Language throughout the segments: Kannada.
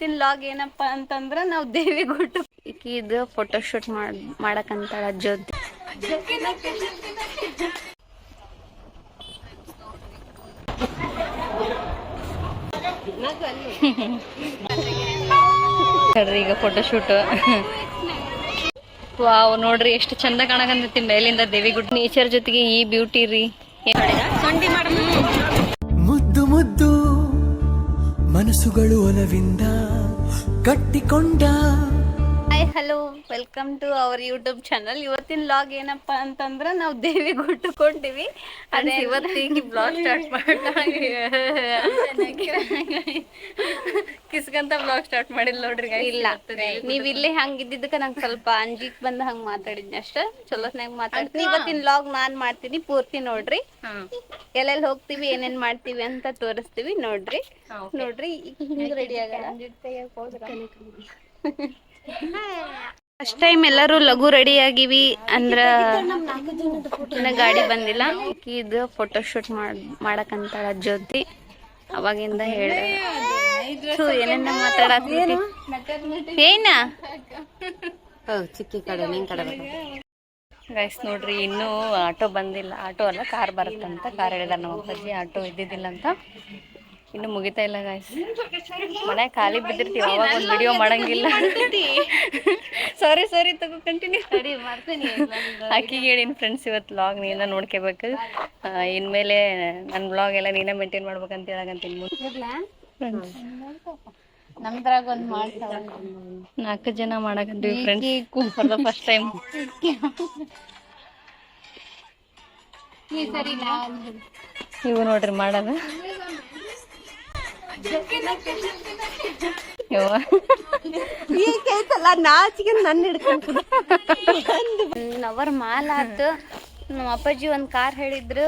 ಇವತ್ತಿನ ಲಾಗ್ ಏನಪ್ಪಾ ಅಂತಂದ್ರ ನಾವು ದೇವಿಗುಟ್ಟು ಇದು ಫೋಟೋಶೂಟ್ ಮಾಡ್ ಮಾಡಕಂತಾಳ ಜೊತೆ ನೋಡ್ರಿ ಈಗ ಫೋಟೋಶೂಟ್ ವಾವ್, ನೋಡ್ರಿ ಎಷ್ಟು ಚಂದ ಕಾಣಕಂತೈತಿ ಮೇಲಿಂದ ದೇವಿಗುಡ್ ನೇಚರ್ ಜೊತೆಗೆ ಈ ಬ್ಯೂಟಿ ರೀ. ಮುದ್ದು ಮುದ್ದು ಮನಸ್ಸುಗಳು ಒಲವಿಂದ గట్టి కొండ hello welcome to our YouTube channel ಇವತ್ತಿನ ಲಾಗ್ ಏನಪ್ಪಾ ಅಂತಂದ್ರ ನಾವು ದೇವಿ ಹುಟ್ಟುಕೊಂಡಿವಿ ಅದೇ ಇವತ್ತಿಗೆ ಬ್ಲಾಗ್ ಸ್ಟಾರ್ಟ್ ಕಿಸ್ಕಂತ ಬ್ಲಾಗ್ ಸ್ಟಾರ್ಟ್ ಮಾಡಿಲ್ಲ ನೋಡ್ರಿ. ಇಲ್ಲ. ನೀವ್ ಇಲ್ಲೇ ಹಂಗಿದ್ದಕ್ಕ ನಂಗೆ ಸ್ವಲ್ಪ ಅಂಜಿಕ್ ಬಂದ ಹಂಗ ಮಾತಾಡಿದ್ನಿ ಅಷ್ಟ. ಚಲೋತ್ನಾಗ ಮಾತಾಡ್ತೀನಿ ಇವತ್ತಿನ ಲಾಗ್ ನಾನ್ ಮಾಡ್ತೀನಿ ಪೂರ್ತಿ ನೋಡ್ರಿ. ಎಲ್ಲೆಲ್ಲಿ ಹೋಗ್ತೀವಿ ಏನೇನ್ ಮಾಡ್ತೀವಿ ಅಂತ ತೋರಿಸ್ತೀವಿ ನೋಡ್ರಿ. ನೋಡ್ರಿ ಹಿಂಗ್ ರೆಡಿ ಆಗಲ್ಲ? ಫಸ್ಟ್ ಟೈಮ್ ಎಲ್ಲರೂ ಲಘು ರೆಡಿ ಆಗಿವಿ ಅಂದ್ರ ಇನ್ನ ಗಾಡಿ ಬಂದಿಲ್ಲ. ಇದು ಫೋಟೋ ಶೂಟ್ ಮಾಡ್ ಮಾಡಕಂತಾಳ ಜ್ಯೋತಿ. ಅವಾಗಿಂದ ಹೇಳ ಏನೇನ ಮಾತಾಡತ್ತಿ ಏನ? ಚಿಕ್ಕಿ ಕಡೆ ನಿನ್ ಕಡೆ ಗೈಸ್ ನೋಡ್ರಿ ಇನ್ನೂ ಆಟೋ ಬಂದಿಲ್ಲ. ಆಟೋ ಅಲ್ಲ ಕಾರ್ ಬರುತ್ತಂತ. ಕಾರ್ ಹೇಳಿದಾರ ನಮ್ಮ ಅಪ್ಪಾಜಿ ಆಟೋ ಇದ್ದಿದ್ದಿಲ್ಲ ಅಂತ. ಇನ್ನು ಮುಗಿತಾ ಇಲ್ಲ ಗಾಯ್ಸ್ ಮನೆ ಖಾಲಿ ಬಿದ್ದಿರ್ತೀವಿ ಅವಾಗ ಒಂದು ವಿಡಿಯೋ ಮಾಡಂಗಿಲ್ಲ. ಸಾರಿ ಸಾರಿ ತಗೋ ಕಂಟಿನ್ಯೂ ಆಕಿಗೆ ಹೇಳಿನ ಫ್ರೆಂಡ್ಸ್ ಇವತ್ತು ಲಾಗ್ ನೀನ ನೋಡ್ಕೋಬೇಕು. ಇನ್ಮೇಲೆ ನನ್ನ ಬ್ಲಾಗ್ ಎಲ್ಲ ನೀನೇ ಮೇಂಟೈನ್ ಮಾಡ್ಬೇಕಂತ ಹೇಳಕಂತೀನಿ ಫ್ರೆಂಡ್ಸ್ ನಮ್ದ್ರಾಗ ಒಂದ್ ಮಾಡ್ತಾವ. ನಾಲ್ಕು ಜನ ಮಾಡಕಂತೀವಿ friends for the first time ಇವು ನೋಡ್ರಿ ಮಾಡೋದು. ಯವ್ವ. ನಾಚಿಗೆ ನನ್ನ ಹಿಡ್ಕೊಂಡು ಅವರ್ ಮಾಲ್ ಆತು. ನಮ್ಮ ಅಪ್ಪಾಜಿ ಒಂದ್ ಕಾರ್ ಹೇಳಿದ್ರು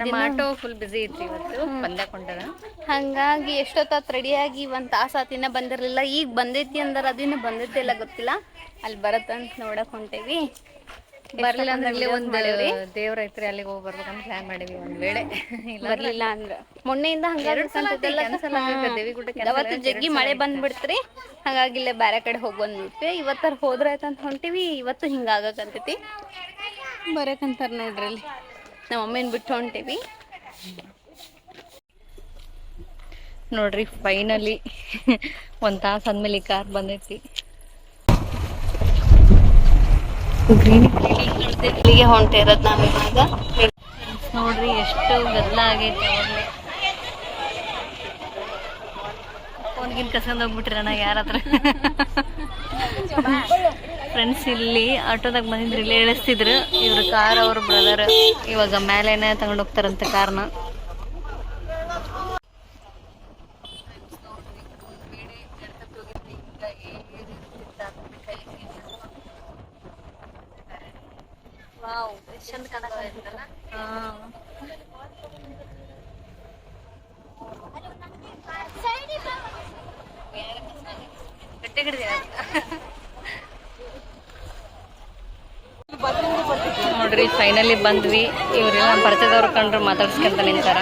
ನಮ್ಮ ಆಟೋ ಫುಲ್ ಬಿಸಿ ಇತ್ತು ಇವತ್ತು ಬಂದ ಕೊಂಡದ. ಹಂಗಾಗಿ ಎಷ್ಟೊತ್ತಾತ್ ರೆಡಿಯಾಗಿ ಒಂದ್ ತಾಸ ಆತಿನ ಬಂದಿರ್ಲಿಲ್ಲ. ಈಗ ಬಂದೈತಿ ಅಂದ್ರೆ ಅದಿನ್ನ ಬಂದೈತಿ ಇಲ್ಲ ಗೊತ್ತಿಲ್ಲ. ಅಲ್ಲಿ ಬರತ್ತಂತ ನೋಡಕ್ ಹೊಂಟೇವಿ. ಬರ್ಲಿಲ್ಲ ಅಂದ್ರೆ ಇಲ್ಲೇ ಒಂದು ಮಾಡೇವ್ರಿ. ದೇವ್ರ ಐತ್ರಿ ಅಲ್ಲಿಗೆ ಹೋಗಿ ಬರ್ಬೇಕಂತ ಪ್ಲಾನ್ ಮಾಡೀವಿ ಒಂದ್ ವೇಳೆ. ಬರ್ಲಿಲ್ಲ ಅಂದ್ರ. ಮೊನ್ನೆಯಿಂದ cancel ಅವತ್ತು ಜಗ್ಗಿ ಮಳೆ ಬಂದ್ಬಿಡ್ತ್ರಿ ಹಾಗಾಗಿ ಇಲ್ಲೇ ಬ್ಯಾರೆ ಕಡೆ ಹೋಗಿ ಬಂದ್ಬಿಟ್ವಿ ಇವತ್ತಾರ ಹೋದ್ರ ಅಂತ ಹೊಂಟಿವಿ ಇವತ್ತು ಹಿಂಗಾಗಕ್ಕಂತೈತಿ ಬರಕಂತಾರ ನೋಡ್ರಿ ಅಲ್ಲಿ ನಮ್ಮ ಅಮ್ಮನ ಬಿಟ್ಟು ಹೊಂಟಿವಿ. ನೋಡ್ರಿ ಫೈನಲಿ ಒಂದ್ ತಾಸ ಆದ್ಮೇಲೆ ಈ ಕಾರ್ ಬಂದೈತಿ. ಇಲ್ಲಿಗೆ ಹೊಂಟಿರೋದು ನಾವು ಇವಾಗ. ನೋಡ್ರಿ, ಎಷ್ಟು ಗದ್ದಲ ಆಗೈತಿ ಅವಾಗ್ಲೇ ಫೋನ್ಗಿನ್ ಕಸ್ಕೊಂಡ್ ಹೋಗ್ಬಿಟ್ರಿ ಅಣ್ಣ ಯಾರ ಹತ್ರ? ಫ್ರೆಂಡ್ಸ್ ಇಲ್ಲಿ ಆಟೋದಾಗ ಬಂದಿದ್ರು, ಇಲ್ಲಿ ಇಳಿಸ್ತಿದ್ರು ಇವ್ರ ಕಾರ್ ಅವ್ರ ಬ್ರದರ್ ಇವಾಗ ಮೇಲೆನೆ ತಗೊಂಡ್ ಹೋಗ್ತಾರಂತೆ ಕಾರ್ನ ನೋಡ್ರಿ ಫೈನಲಿ ಬಂದ್ವಿ. ಇವ್ರೆಲ್ಲ ನಮ್ಮ ಪರಿಚಯದವ್ರು ಕಂಡ್ರು ಮಾತಾಡ್ಸ್ಕೊಂತ ನಿಂತಾರ.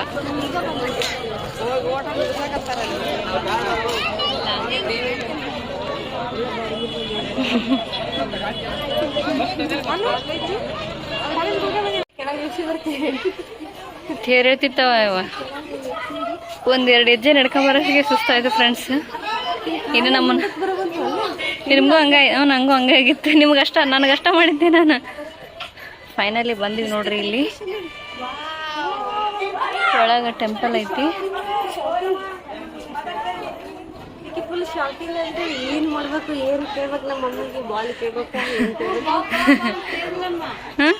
ತೇರ್ ಹೇಳ್ತಿತ್ತವ ಇವ ಒಂದೆರಡು ಹೆಜ್ಜೆ ನಡ್ಕೊಂಬರೋರಿಗೆ ಸುಸ್ತಾಯ್ತು ಫ್ರೆಂಡ್ಸ್ ಇನ್ನು ನಮ್ಮನ್ನ ನಿಮಗೂ ಹಂಗಾಯ್ ಹ್ಞೂ ನಂಗೂ ಹಂಗಾಗಿತ್ತು ನಿಮ್ಗಷ್ಟ ನನಗಷ್ಟ ಮಾಡಿದ್ದೆ ನಾನು. ಫೈನಲಿ ಬಂದಿವಿ ನೋಡ್ರಿ ಇಲ್ಲಿ. ಒಳಗೆ ಟೆಂಪಲ್ ಐತಿ. ಫುಲ್ ಅಂದ್ರೆ ಏನ್ ಮಾಡ್ಬೇಕು ಏನ್ ಕೇಳ್ಬೇಕು ನಮ್ಮ ಮಮ್ಮಿಗೆ ಬಾಲ್ ಕೇಳ್ಬೇಕು ಏನ್ ಕೇಳ್ಬೇಕು. ಹ್ಮ್.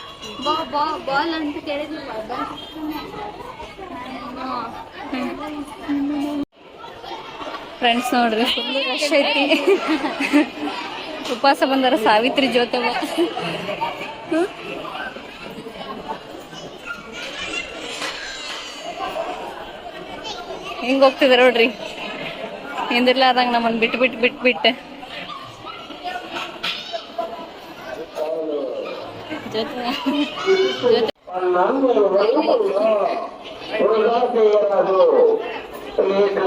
ಬಾಲ್ ಅಂತ ಕೇಳಿದ್ನಲ್ಲ ಫ್ರೆಂಡ್ಸ್ ನೋಡ್ರಿ ಫುಲ್ ರಶ್ ಐತಿ. ಉಪವಾಸ ಬಂದಾರ ಸಾವಿತ್ರಿ ಜೊತೆ ಹಿಂಗ್ ಹೋಗ್ತಿದಾರ ನೋಡ್ರಿ? ಹಿಂದಿರ್ಲಾರ್ದಂಗ ನಮ್ಮನ್ ಬಿಟ್ಟು ಬಿಟ್ಟು ಬಿಟ್ಟು ಬಿಟ್ಟು ಜೊತೆ ಜೊತೆ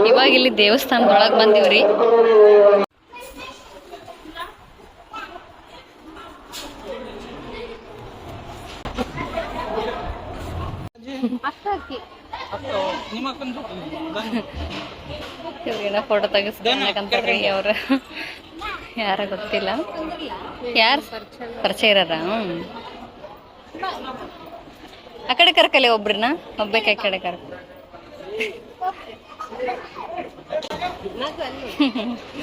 ಇವಾಗ ಇಲ್ಲಿ ದೇವಸ್ಥಾನದೊಳಗೆ ಬಂದಿವ್ರಿ. ಇವ್ರೇನೋ ಫೋಟೋ ತೆಗಿಸ್ಕೊಂಡ್ರಿ ಅವ್ರ. ಯಾರ ಗೊತ್ತಿಲ್ಲ. ಯಾರು? ಪರಿಚಯ ಇರೋದ? ಆ ಕಡೆ ಕರ್ಕಲೆ ಒಬ್ರನ್ನ ಒಬ್ಬಕ್ಕೆ ಆ ಕಡೆ ಕರ್ಕ.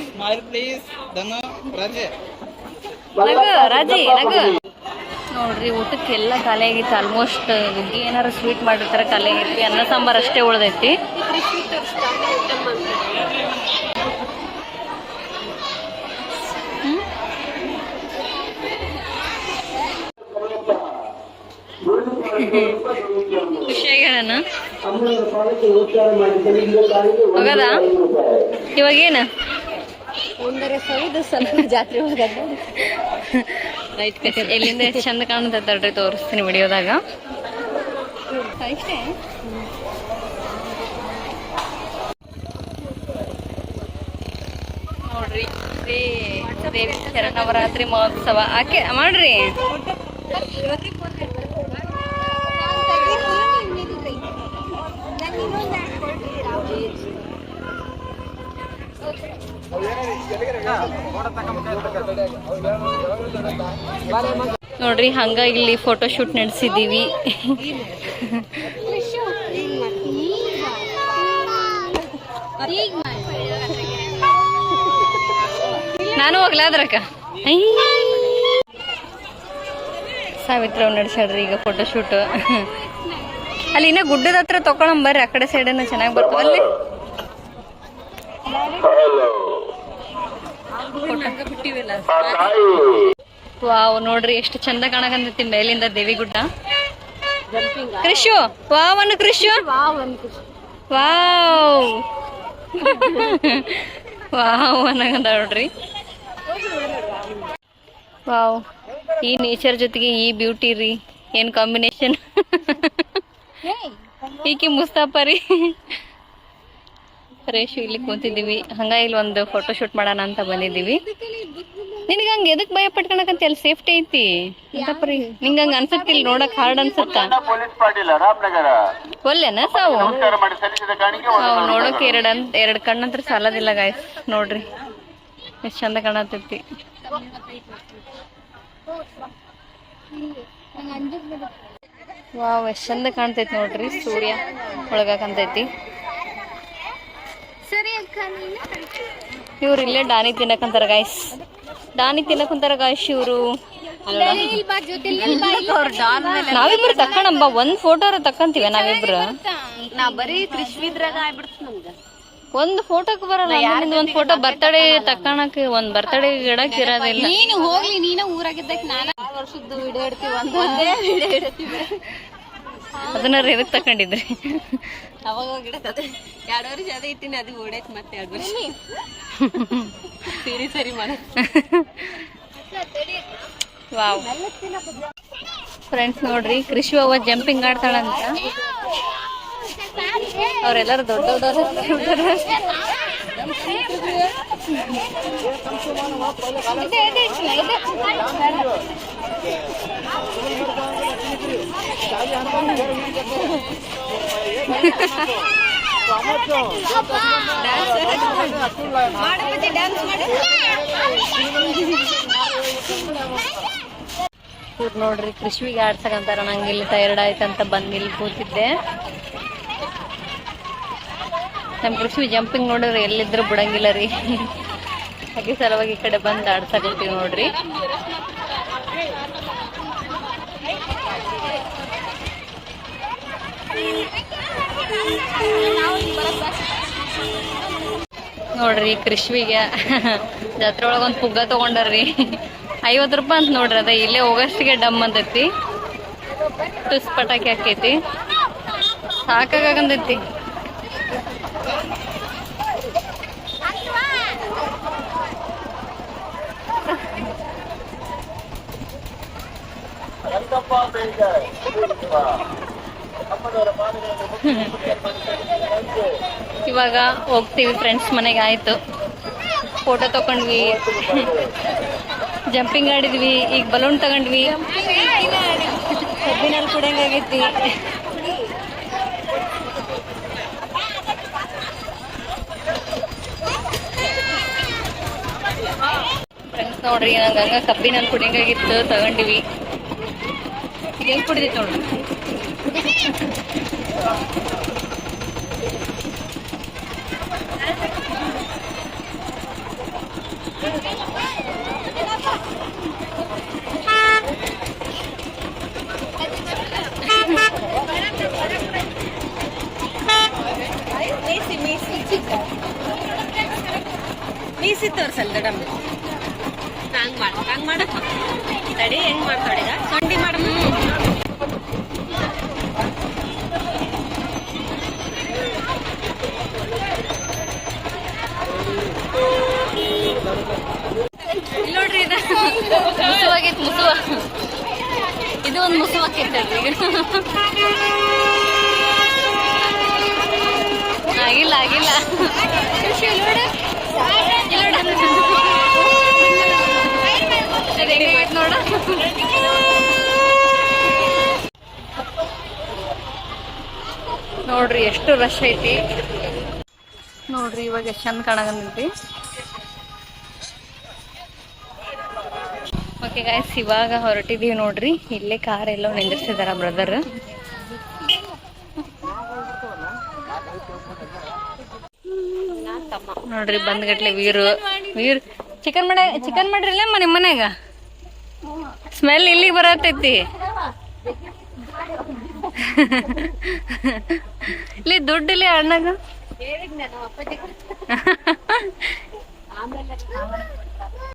ಸ್ಮೈಲ್ ಪ್ಲೀಸ್ ಧನು ರಾಜೆ ನಗು ರಾಜಿ ನಗು. ನೋಡ್ರಿ ಊಟಕ್ಕೆಲ್ಲ ಖಾಲಿ ಆಗಿತ್ತು ಆಲ್ಮೋಸ್ಟ್ ಹುಗ್ಗಿ ಏನಾರು ಸ್ವೀಟ್ ಮಾಡಿರ್ತಾರೆ ಖಾಲಿ ಆಗೈತಿ ಅನ್ನ ಸಾಂಬಾರ್ ಅಷ್ಟೇ ಉಳ್ದೈತಿ. ಖುಷಿಯಾಗ್ಯಾನ ಹೋಗದ? ಒಂದರ ಒಂದರೆ ಸೌದು ಸ್ವಲ್ಪ ಜಾತ್ರೆ ಹೋಗದ. ಎಲ್ಲಿಂದ ಎಷ್ಟು ಚಂದ ಕಾಣ್ತೈತಲ್ರಿ ತೋರಿಸ್ತೀನಿ ವಿಡಿಯೋದಾಗ. ಇಷ್ಟೇ ನೋಡ್ರಿ ದೇವಿ ಶರಣವರಾತ್ರಿ ಮಹೋತ್ಸವ. ಆಕೆ ಮಾಡ್ರಿ? ನೋಡ್ರಿ ಹಂಗ ಇಲ್ಲಿ ಫೋಟೋ ಶೂಟ್ ನಡೆಸಿದೀವಿ. ನಾನು ಹೋಗ್ಲಾದ್ರಕ್ಕ. ಸಾವಿತ್ರ ನಡ್ಸ್ಯಾಡ್ರಿ ಈಗ ಫೋಟೋ ಶೂಟ್ ಅಲ್ಲಿ ಇನ್ನ ಗುಡ್ಡದ ಹತ್ರ ತಗೊಳಂಬರ್ರಿ ಆ ಕಡೆ ಸೈಡನ್ನ ಚೆನ್ನಾಗಿ ಬರ್ತದೆ. ಅಲ್ಲಿ? ವಾವ್, ನೋಡ್ರಿ ಎಷ್ಟು ಚಂದ ಕಾಣಕಂತೈತಿ ಮೇಲಿಂದ ದೇವಿ ಗುಡ್ಡ ಕೃಷು ವಾವ್ ಅನ್ನು ಕೃಷು ವಾವ್. ವಾವ್ ಅನ್ನಂಗದ ನೋಡ್ರಿ. ವಾವ್, ಈ ನೇಚರ್ ಜೊತೆಗೆ ಈ ಬ್ಯೂಟಿ ರೀ, ಏನ್ ಕಾಂಬಿನೇಷನ್ ಈಕಿ ಮುಸ್ತಾಪ ರೀ ರೇಷು ಇಲ್ಲಿ ಕೂತಿದ್ದೀವಿ. ಹಂಗ ಇಲ್ಲಿ ಒಂದು ಫೋಟೋ ಶೂಟ್ ಮಾಡೋಣ ಅಂತ ಬಂದಿದ್ದೀವಿ. ನಿನಗೆ ಹಂಗ ಎದಕ್ ಭಯ ಪಟ್ಕೊಳಕಂತ ಅಲ್ಲಿ ಸೇಫ್ಟಿ ಐತಿ? ಅಂತಪ್ರಿ ನಿಂಗ ಹಂಗ ಅನ್ಸತ್ತಿಲ್ ನೋಡಕ್ ಹಾರ್ಡ್ ಅನ್ಸತ್ತ. ಒಲ್ಲೆನ ಸಾವು? ನೋಡೋಕೆ ಎರಡ್ ಅಂತ ಎರಡ್ ಕಣ್ಣಂತ್ರ ಸಾಲದಿಲ್ಲ ಗಾಯ್ಸ್ ನೋಡ್ರಿ. ಎಷ್ಟ್ ಚಂದ ಕಾಣತೈತಿ ವಾವ್ ಎಷ್ಟ್ ಚಂದ ಕಾಣ್ತೈತಿ ನೋಡ್ರಿ. ಸೂರ್ಯ ಒಳಗಾಕಂತೈತಿ ಇವ್ರು ಇಲ್ಲೇ ಡಾನಿ ತಿನ್ನಕಂತಾರ ಗಾಯ್ಸ್ ಡಾನಿ ತಿನ್ನಕಂತಾರ ಗಾಯ್ಸ್ ಇವ್ರು. ನಾವಿಬ್ರು ತಕ್ಕಣಂಬ ಒಂದ್ ಫೋಟೋ ತಕ್ಕಂತೀವ ನಾವಿಬ್ರು. ಒಂದ್ ಫೋಟೋಕ್ ಬರಲ್ಲ ಯಾರಿಂದ ಒಂದ್ ಫೋಟೋ ಬರ್ತಡೇ ತಕ್ಕಣಕ್ ಒಂದ್ ಬರ್ತಡೇ ಗಿಡಕ್ ಇರೋದಿಲ್ಲ. ನೀನು ಹೋಗ್ಲಿ ನೀನು ಊರಾಗಿದ್ದಕ್ಕೆ ನಾನ ವರ್ಷದ್ದು ವಿಡಿಯೋ ಇಡ್ತೀವಿ ಒಂದೇ ವಿಡಿಯೋ ಇಡ್ತೀವಿ. ಅದನ್ನ ಎದಕ್ ತಕೊಂಡಿದ್ರಿ? ಅವಾಗ ಗಿಡಕ್ಕೆ ಎರಡು ವರ್ಷ ಅದೇ ಇಟ್ಟಿನಿ ಅದು ಓಡೈತ್ ಮತ್ತೆ ಎರಡು ವರ್ಷ. ಸರಿ ಸರಿ ಮಾಡ. ವಾವ್. ಫ್ರೆಂಡ್ಸ್ ನೋಡ್ರಿ ಕೃಷಿ ಅವ್ವ ಜಂಪಿಂಗ್ ಆಡ್ತಾಳಂತ. ಅವ್ರೆಲ್ಲರೂ ದೊಡ್ಡ ದೊಡ್ಡವ್ರು. ನೋಡ್ರಿ ಕೃಷಿಗೆ ಆಡ್ಸಕಂತಾರ, ನಂಗೆ ಇಲ್ಲಿ ಟೈರ್ಡ್ ಆಯ್ತಂತ ಬಂದು ಇಲ್ಲಿ ಕೂತಿದ್ದೆ. ನಮ್ಮ ಕೃಷಿ ಜಂಪಿಂಗ್ ನೋಡಿದ್ರೆ ಎಲ್ಲಿದ್ರು ಬಿಡಂಗಿಲ್ಲ ರೀ. ಹಾಗೆ ಸಲುವಾಗಿ ಈ ಕಡೆ ಬಂದು ಆಡ್ಸಕತ್ತೀವಿ ನೋಡ್ರಿ. ನೋಡ್ರಿ ಕೃಷಿಗೆ ಜಾತ್ರೆ ಒಳಗೆ ಒಂದು ಪುಗ್ಗ ತಗೊಂಡಾರ್ರಿ. ಐವತ್ತು ರೂಪಾಯಿ ಅಂತ ನೋಡ್ರಿ ಅದ, ಇಲ್ಲೇ ಹೋಗಷ್ಟಿಗೆ ಡಮ್ ಅಂತೈತಿ. ಟುಸ್ ಪಟಾಕಿ ಹಾಕೈತಿ. ಸಾಕಾಗಂದೈತಿ ಇವಾಗ ಹೋಗ್ತೀವಿ ಫ್ರೆಂಡ್ಸ್ ಮನೆಗೆ ಆಯ್ತು ಫೋಟೋ ತಗೊಂಡ್ವಿ ಜಂಪಿಂಗ್ ಆಡಿದ್ವಿ ಈಗ ಬಲೂನ್ ತಗೊಂಡ್ವಿ. ಕಬ್ಬಿನಲ್ಲಿ ಕುಡಿಯಂಗಾಗೈತಿ ಫ್ರೆಂಡ್ಸ್ ನೋಡ್ರಿ ನಂಗೆ ಹಂಗ ಕಬ್ಬಿನಲ್ಲಿ ಕುಡಿಯಂಗಾಗಿತ್ತು ತಗೊಂಡಿವಿ. ಹೆಂಗ್ ಕುಡಿದಿತ್ತು ನೋಡ್ರಿ? ಮೀಸಿ ಮೀಸಿ ಮೀಸಿ ತೋರ್ಸಲ್ ದಡಮ್ ಹಂಗ್ ಮಾಡ ಹಂಗ್ ಮಾಡ ತಡಿ ಹೆಂಗ್ ಮಾಡ್ತಾಳೆ ಈಗ ಸೊಂಡಿ ಮಾಡ ಇಲ್ಲಿ ನೋಡ್ರಿ ಇದು ಮುಸುವಾಗೈತಿ ಮುಸುವ ಇದು ಒಂದು ಮುಸುವಾಕೈತಿ ಈಗ ಆಗಿಲ್ಲ ಆಗಿಲ್ಲ ನೋಡು. ನೋಡ್ರಿ ಎಷ್ಟು ರಶ್ ಐತಿ ನೋಡ್ರಿ ಇವಾಗ ಎಷ್ಟು ಚಂದ ಕಾಣಕಂತೈತಿ ಓಕೆ ಗಾಯ್ಸ್ ಇವಾಗ ಹೊರಟಿದೀವಿ ನೋಡ್ರಿ. ಇಲ್ಲೇ ಕಾರ್ ಎಲ್ಲೋ ನಿಂದಿರ್ಸಿದಾರ ಬ್ರದರ್ ನೋಡ್ರಿ ಬಂದ್ಗಟ್ಲೆ ವೀರು. ವೀರ್ ಚಿಕನ್ ಮಾಡ ಚಿಕನ್ ಮಾಡಿರಲ್ಲ ಮನೆ ಮನ್ಯಾಗ? ಸ್ಮೆಲ್ ಇಲ್ಲಿಗೆ ಬರತೈತಿ. ಇಲ್ಲಿ ದುಡ್ಡಿಲ್ಲಿ ಅಣ್ಣಗ?